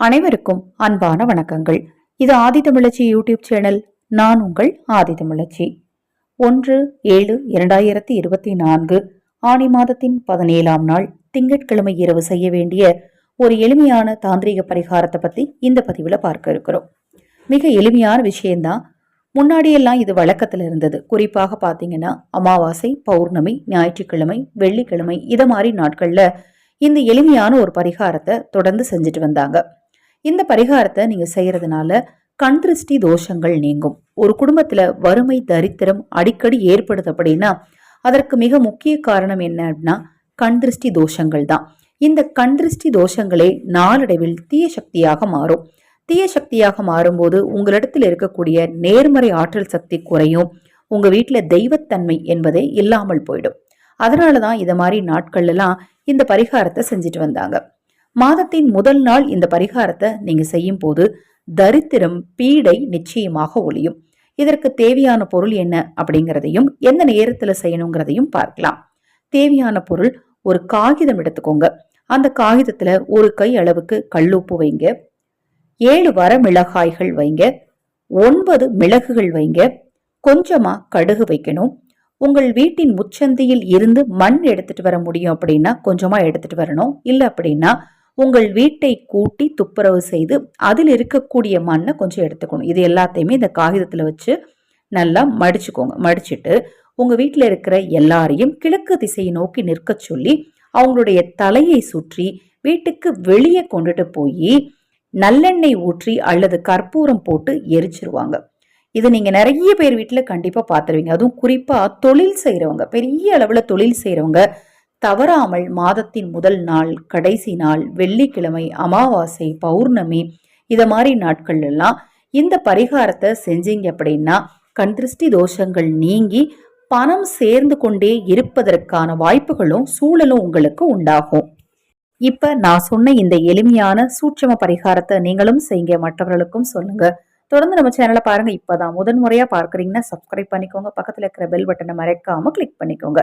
அனைவருக்கும் அன்பான வணக்கங்கள். இது ஆதித்தமிழச்சி யூடியூப் சேனல். நான் உங்கள் ஆதித்தமிழச்சி ஒன்று ஏழு இரண்டாயிரத்தி இருபத்தி நான்கு ஆணி மாதத்தின் பதினேழாம் நாள் திங்கட்கிழமை இரவு செய்ய வேண்டிய ஒரு எளிமையான தாந்திரீக பரிகாரத்தை பற்றி இந்த பதிவில் பார்க்க இருக்கிறோம். மிக எளிமையான விஷயம்தான். முன்னாடியெல்லாம் இது வழக்கத்தில் இருந்தது. குறிப்பாக பார்த்தீங்கன்னா அமாவாசை பௌர்ணமி ஞாயிற்றுக்கிழமை வெள்ளிக்கிழமை இதை மாதிரி நாட்களில் இந்த எளிமையான ஒரு பரிகாரத்தை தொடர்ந்து செஞ்சுட்டு வந்தாங்க. இந்த பரிகாரத்தை நீங்கள் செய்கிறதுனால கண் திருஷ்டி தோஷங்கள் நீங்கும். ஒரு குடும்பத்தில் வறுமை தரித்திரம் அடிக்கடி ஏற்படுது அப்படின்னா அதற்கு மிக முக்கிய காரணம் என்ன அப்படின்னா கண் திருஷ்டி தோஷங்கள் தான். இந்த கண் திருஷ்டி தோஷங்களே நாளடைவில் தீய சக்தியாக மாறும். தீய சக்தியாக மாறும்போது உங்களிடத்தில் இருக்கக்கூடிய நேர்மறை ஆற்றல் சக்தி குறையும். உங்கள் வீட்டில் தெய்வத்தன்மை என்பதே இல்லாமல் போயிடும். அதனால தான் இதை மாதிரி நாட்கள்லாம் இந்த பரிகாரத்தை செஞ்சுட்டு வந்தாங்க. மாதத்தின் முதல் நாள் இந்த பரிகாரத்தை நீங்க செய்யும் போது தரித்திரம் பீடை நிச்சயமாக ஒழியும். இதற்கு தேவையான பொருள் என்ன அப்படிங்கிறதையும் எந்த நேரத்தில் செய்யணுங்கிறதையும் பார்க்கலாம். தேவையான பொருள் ஒரு காகிதம் எடுத்துக்கோங்க. அந்த காகிதத்துல ஒரு கை அளவுக்கு கல்லுப்பு வைங்க. ஏழு வர மிளகாய்கள் வைங்க. ஒன்பது மிளகுகள் வைங்க. கொஞ்சமா கடுகு வைக்கணும். உங்கள் வீட்டின் முச்சந்தியில் இருந்து மண் எடுத்துட்டு வர முடியும் அப்படின்னா கொஞ்சமா எடுத்துட்டு வரணும். இல்லை அப்படின்னா உங்கள் வீட்டை கூட்டி துப்புரவு செய்து அதில் இருக்கக்கூடிய மண்ணை கொஞ்சம் எடுத்துக்கணும். இது எல்லாத்தையுமே இந்த காகிதத்தில் வச்சு நல்லா மடிச்சுக்கோங்க. மடிச்சுட்டு உங்கள் வீட்டில் இருக்கிற எல்லாரையும் கிழக்கு திசையை நோக்கி நிற்க சொல்லி அவங்களுடைய தலையை சுற்றி வீட்டுக்கு வெளியே கொண்டுட்டு போய் நல்லெண்ணெய் ஊற்றி அல்லது கற்பூரம் போட்டு எரிச்சிருவாங்க. இது நீங்கள் நிறைய பேர் வீட்டில் கண்டிப்பாக பார்த்துருவீங்க. அதுவும் குறிப்பாக தொழில் செய்கிறவங்க பெரிய அளவில் தொழில் செய்கிறவங்க தவறாமல் மாதத்தின் முதல் நாள் கடைசி நாள் வெள்ளிக்கிழமை அமாவாசை பௌர்ணமி இத மாதிரி நாட்கள் எல்லாம் இந்த பரிகாரத்தை செஞ்சீங்க அப்படின்னா கண் திருஷ்டி தோஷங்கள் நீங்கி பணம் சேர்ந்து கொண்டே இருப்பதற்கான வாய்ப்புகளும் சூழலும் உங்களுக்கு உண்டாகும். இப்ப நான் சொன்ன இந்த எளிமையான சூட்சம பரிகாரத்தை நீங்களும் செய்யுங்க மற்றவர்களுக்கும் சொல்லுங்க. தொடர்ந்து நம்ம சேனலை பாருங்க. இப்பதான் முதன்முறையா பார்க்குறீங்கன்னா சப்ஸ்கிரைப் பண்ணிக்கோங்க. பக்கத்துல இருக்கிற பெல் பட்டனை மறைக்காம கிளிக் பண்ணிக்கோங்க.